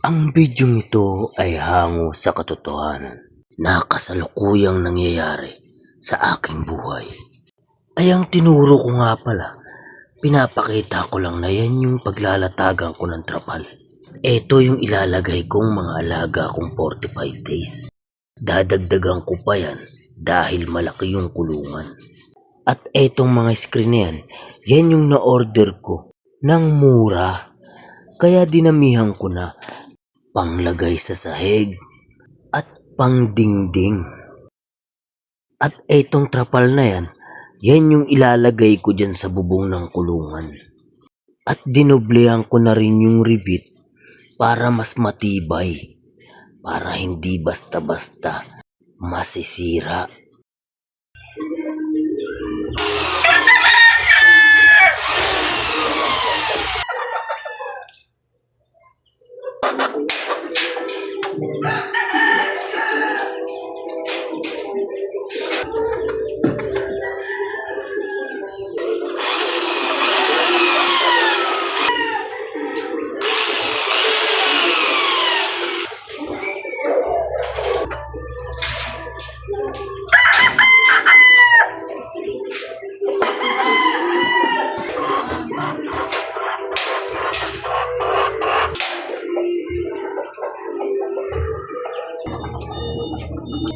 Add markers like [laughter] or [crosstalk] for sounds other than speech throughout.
Ang bidyong ito ay hango sa katotohanan na kasalukuyang nangyayari sa aking buhay. Ay ang tinuro ko nga pala, pinapakita ko lang na yan yung paglalatagan ko ng trapal. Ito yung ilalagay kong mga alaga kong 45 days. Dadagdagan ko pa yan dahil malaki yung kulungan. At etong mga screen na yan, yan yung na-order ko ng mura. Kaya dinamihan ko na panglagay sa sahig at pangdingding. At etong trapal na yan, yan yung ilalagay ko dyan sa bubong ng kulungan. At dinoblehan ko na rin yung ribit para mas matibay. Para hindi basta-basta masisira. At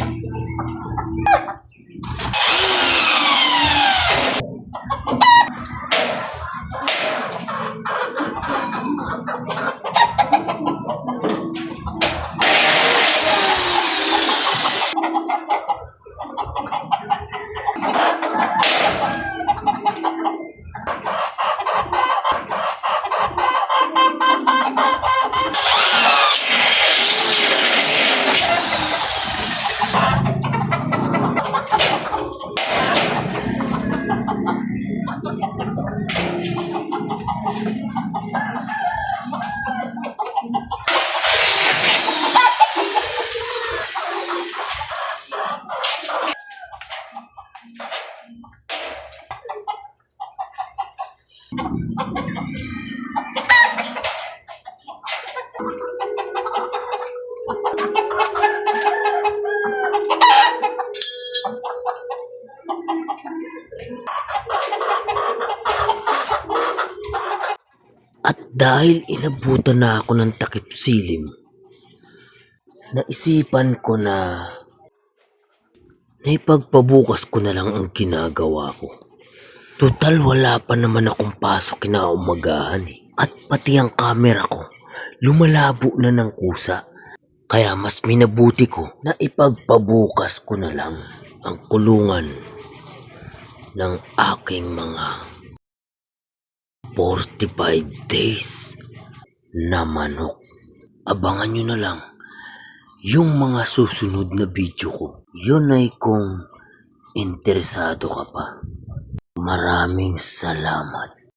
[laughs] Ha ha ha ha! Dahil inabutan na ako ng takip silim, naisipan ko na naipagpabukas ko na lang ang ginagawa ko. Total wala pa naman akong pasok kinaumagahan eh. At pati ang camera ko, lumalabo na ng kusa. Kaya mas minabuti ko na ipagpabukas ko na lang ang kulungan ng aking mga 45 days na manok. Abangan nyo na lang yung mga susunod na video ko. Yun ay kung interesado ka pa. Maraming salamat.